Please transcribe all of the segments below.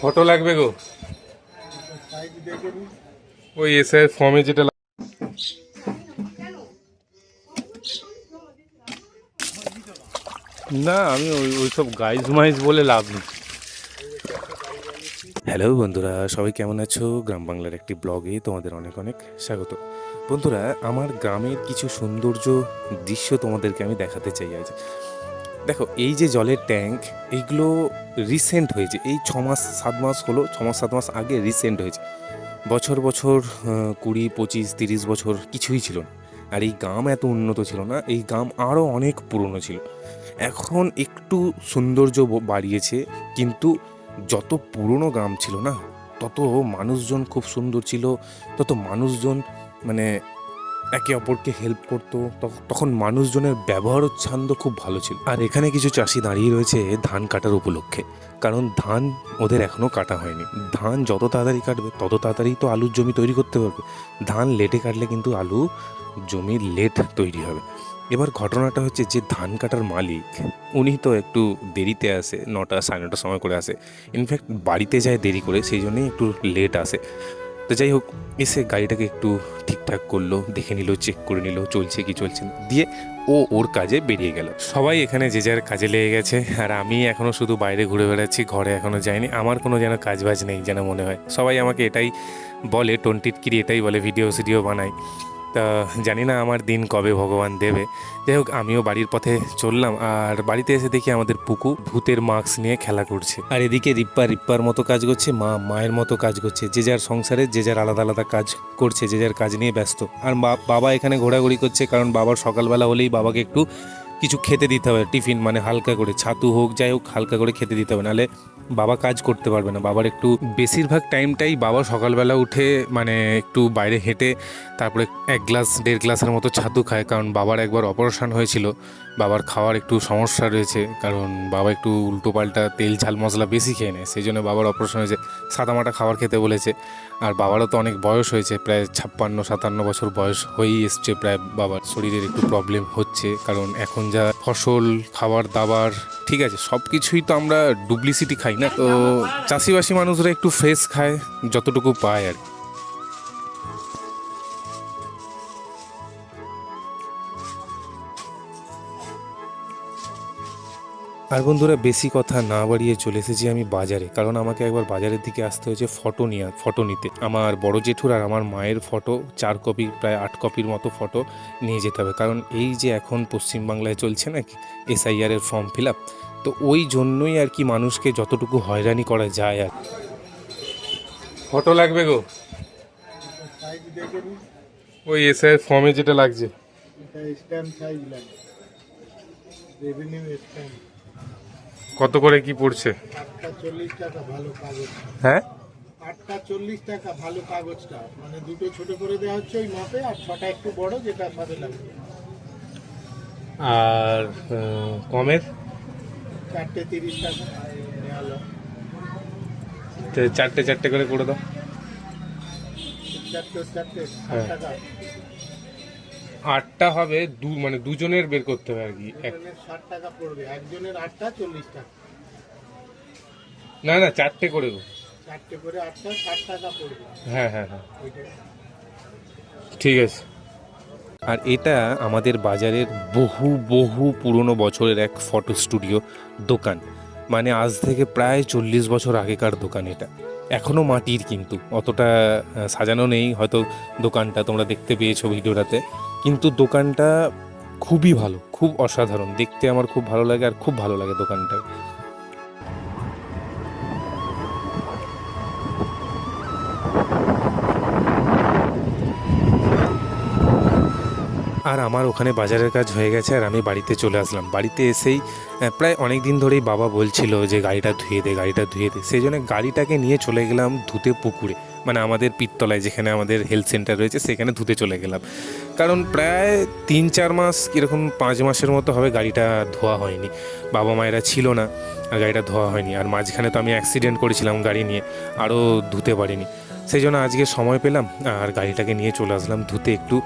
Photo লাগবে গো। ওই এসে ফর্মে যেটা না, আমি ওই ওইসব গাইজ মাইজ বলে লাভ নেই। হ্যালো বন্ধুরা, সবাই কেমন আছো? গ্রাম বাংলার একটি ব্লগে তোমাদের অনেক অনেক স্বাগত। বন্ধুরা, আমার গ্রামের কিছু সৌন্দর্য দৃশ্য তোমাদেরকে আমি দেখাতে চাই আজ। দেখো, এই যে জলের ট্যাঙ্ক এইগুলো রিসেন্ট হয়েছে। এই ছ মাস, সাত মাস হলো, ছ মাস, সাত মাস আগে রিসেন্ট হয়েছে। বছর বছর কুড়ি, পঁচিশ, তিরিশ বছর কিছুই ছিল না। আর এই গ্রাম এত উন্নত ছিল না, এই গ্রাম আরও অনেক পুরনো ছিল। এখন একটু সৌন্দর্য বাড়িয়েছে, কিন্তু যত পুরনো গ্রাম ছিল না, তত মানুষজন খুব সুন্দর ছিল, তত মানুষজন মানে একে অপরকে হেল্প করতো, তখ- তখন মানুষজনের ব্যবহার ছন্দ খুব ভালো ছিল। আর এখানে কিছু চাষি দাঁড়িয়ে রয়েছে ধান কাটার উপলক্ষে। কারণ ধান ওদের এখনও কাটা হয়নি। ধান যত তাড়াতাড়ি কাটবে, তত তাড়াতাড়ি তো আলুর জমি তৈরি করতে পারবে। ধান লেটে কাটলে কিন্তু আলু জমির লেট তৈরি হবে। এবার ঘটনাটা হচ্ছে যে ধান কাটার মালিক, উনি তো একটু দেরিতে আসে, নটা সাড়ে নটার সময় করে আসে। ইনফ্যাক্ট বাড়িতে যায় দেরি করে, সেই জন্যই একটু লেট আসে। তো যাই হোক, এসে গাড়িটাকে একটু ঠিকঠাক করল, দেখে নিল চেক করে নিল, চলছে কি চলছে না। দিয়ে ও ওর কাজে বেরিয়ে গেল। সবাই এখানে যে যার কাজে লেগে গেছে, আর আমি এখনও শুধু বাইরে ঘুরে বেড়াচ্ছি, ঘরে এখনও যাইনি। আমার কোনো যেন কাজ বাজ নেই যেন মনে হয়। সবাই আমাকে এটাই বলে, টোনটিটকিরি এটাই বলে, ভিডিও সিডিও বানাই তা জানি না আমার দিন কবে ভগবান দেবে। যাই হোক, আমিও বাড়ির পথে চললাম আর বাড়িতে এসে দেখি আমাদের পুকু ভূতের মাস্ক নিয়ে খেলা করছে। আর এদিকে রিপ্পা রিপ্পার মতো কাজ করছে, মা মায়ের মতো কাজ করছে। যে যার সংসারে যে যার আলাদা আলাদা কাজ করছে, যে যার কাজ নিয়ে ব্যস্ত। আর বাবা এখানে ঘোরাঘুরি করছে কারণ বাবার সকালবেলা হলেই বাবাকে একটু কিছু খেতে দিতে হবে, টিফিন মানে হালকা করে, ছাতু হোক, যাই হোক, হালকা করে খেতে দিতে হবে, নাহলে বাবা কাজ করতে পারবে না, বাবার একটু বেশিরভাগ টাইমটাই বাবা সকালবেলা উঠে মানে একটু বাইরে হেঁটে, তারপরে এক গ্লাস, দেড় গ্লাসের মতো ছাতু খায়, কারণ বাবার একবার অপারেশন হয়েছিল, বাবার খাওয়ার একটু সমস্যা রয়েছে, কারণ বাবা একটু উল্টো পাল্টা তেল, ঝাল মশলা বেশি খেয়ে নেয়, সেই জন্য বাবার অপারেশন হয়েছে, সাদামাটা খাবার খেতে বলেছে, আর বাবারও তো অনেক বয়স হয়েছে, প্রায় ছাপ্পান্ন, সাতান্ন বছর বয়স হয়েই এসছে, প্রায় বাবার শরীরের একটু প্রবলেম হচ্ছে, কারণ এখন যা ফসল, খাবার, দাবার, ঠিক আছে সব কিছুই তো আমরা ডুপ্লিসিটি খাই না তো চাষিবাসী মানুষরা একটু ফ্রেশ খায়, যতটুকু পায় আর কি। আর বন্ধুরা বেশি কথা না বাড়িয়ে চলে এসেছি আমি বাজারে। কারণ আমাকে একবার বাজারের দিকে আসতে হয়েছে ফটো নিয়ে ফটো নিতে। আমার বড় জেঠুর আর আমার মায়ের ফটো চার কপি প্রায় আট কপির মতো ফটো নিয়ে যেতে হবে। কারণ এই যে এখন পশ্চিমবাংলায় চলছে না এসআইআর এর ফর্ম ফিল আপ তো ওই জন্যই আর কি মানুষকে যতটুকু হয়রানি করা যায় আর ফটো লাগবে গো। ওই এসে ফর্মে যেটা লাগছে। স্ট্যাম্প সাইজ লাগে রেভিনিউ স্ট্যাম্প। কত করে কি পড়ছে? আটটা চল্লিশ টাকা ভালো কাগজ। হ্যাঁ? আটটা চল্লিশ টাকা ভালো কাগজটা। মানে দুটো ছোট করে দেওয়া হচ্ছে ওই মাপে আর ছটা একটু বড় যেটা লাগবে আর কমের? চারটে তিরিশ টাকা। চারটে চারটে করে করে দাও। চারটে চারটে হ্যাঁ। টাকা। আটটা হবে দু মানে দুজনের বের করতে হবে আর কি এক। ষাট টাকা পড়বে একজনের আটটা চল্লিশ টাকা। না না চারটে করে চারটে করে আটটা ষাট টাকা পড়বে। হ্যাঁ হ্যাঁ হ্যাঁ। ঠিক আছে। আর এটা আমাদের বাজারের বহু বহু পুরনো বছরের এক ফটো স্টুডিও দোকান। মানে আজ থেকে প্রায় চল্লিশ বছর আগেকার দোকান এটা। এখনও মাটির কিন্তু অতটা সাজানো নেই। হয়তো দোকানটা তোমরা দেখতে পেয়েছ ভিডিওটাতে। কিন্তু দোকানটা খুবই ভালো, খুব অসাধারণ। দেখতে আমার খুব ভালো লাগে আর খুব ভালো লাগে দোকানটা আর আমার ওখানে বাজারের কাজ হয়ে গেছে আর আমি বাড়িতে চলে আসলাম। বাড়িতে এসেই প্রায় অনেক দিন ধরেই বাবা বলছিল যে গাড়িটা ধুয়ে দে, গাড়িটা ধুয়ে দে। সেই জন্য গাড়িটাকে নিয়ে চলে গেলাম ধুতে পুকুরে। মানে আমাদের পিত্তলায় যেখানে আমাদের হেলথ সেন্টার রয়েছে, সেখানে ধুতে চলে গেলাম। কারণ প্রায় তিন চার মাস, এরকম পাঁচ মাসের মতো হবে গাড়িটা ধোয়া হয়নি। বাবা মায়েরা ছিল না, আর গাড়িটা ধোয়া হয়নি। আর মাঝখানে তো আমি অ্যাক্সিডেন্ট করেছিলাম গাড়ি নিয়ে, আরও ধুতে পারিনি। সেই জন্য আজকে সময় পেলাম, আর গাড়িটাকে নিয়ে চলে আসলাম ধুতে একটু।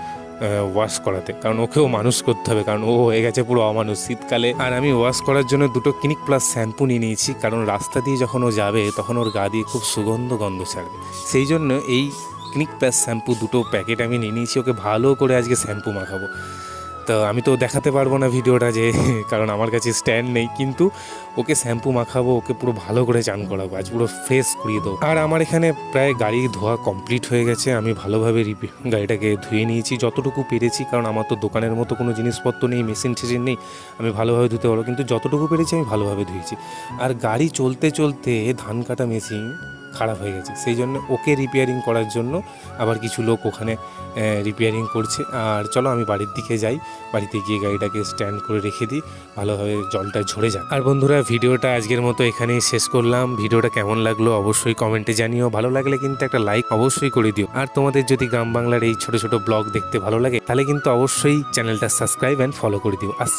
ওয়াশ করাতে। কারণ ওকেও মানুষ করতে হবে, কারণ ও হয়ে গেছে পুরো অমানুষ শীতকালে। আর আমি ওয়াশ করার জন্য দুটো ক্লিনিক প্লাস শ্যাম্পু নিয়ে নিয়েছি, কারণ রাস্তা দিয়ে যখন ও যাবে, তখন ওর গা দিয়ে খুব সুগন্ধ গন্ধ ছাড়বে। সেই জন্য এই ক্লিনিক প্লাস শ্যাম্পু দুটো প্যাকেট আমি নিয়ে নিয়েছি, ওকে ভালো করে আজকে শ্যাম্পু মাখাবো। তো আমি তো দেখাতে পারব না ভিডিওটা যে, কারণ আমার কাছে স্ট্যান্ড নেই, কিন্তু ওকে শ্যাম্পু মাখাবো, ওকে পুরো ভালো করে চান করাবো, আজ পুরো ফ্রেশ করিয়ে দেবো। আর আমার এখানে প্রায় গাড়ি ধোয়া কমপ্লিট হয়ে গেছে, আমি ভালোভাবে গাড়িটাকে ধুয়ে নিয়েছি, যতটুকু পেরেছি, কারণ আমার তো দোকানের মতো কোনো জিনিসপত্র নেই মেশিন টেশিন নেই, আমি ভালোভাবে ধুতে পারব, কিন্তু যতটুকু পেরেছি আমি ভালোভাবে ধুয়েছি। আর গাড়ি চলতে চলতে ধান কাটা মেশিন খারাপ হয়ে গেছে। সেই জন্য ওকে রিপেয়ারিং করার জন্য আবার কিছু লোক ওখানে রিপেয়ারিং করছে। আর চলো আমি বাড়ির দিকে যাই। বাড়িতে গিয়ে গাড়িটাকে স্ট্যান্ড করে রেখে দিই। ভালোভাবে জলটা ঝরে যাক। আর বন্ধুরা, ভিডিওটা আজকের মতো এখানেই শেষ করলাম। ভিডিওটা কেমন লাগল অবশ্যই কমেন্টে জানিও। ভালো লাগলে কিন্তু একটা লাইক অবশ্যই করে দিও। আর তোমাদের যদি গ্রাম বাংলার এই ছোট ছোট ব্লগ দেখতে ভালো লাগে, তাহলে কিন্তু অবশ্যই চ্যানেলটা সাবস্ক্রাইব অ্যান্ড ফলো করে দিও। আস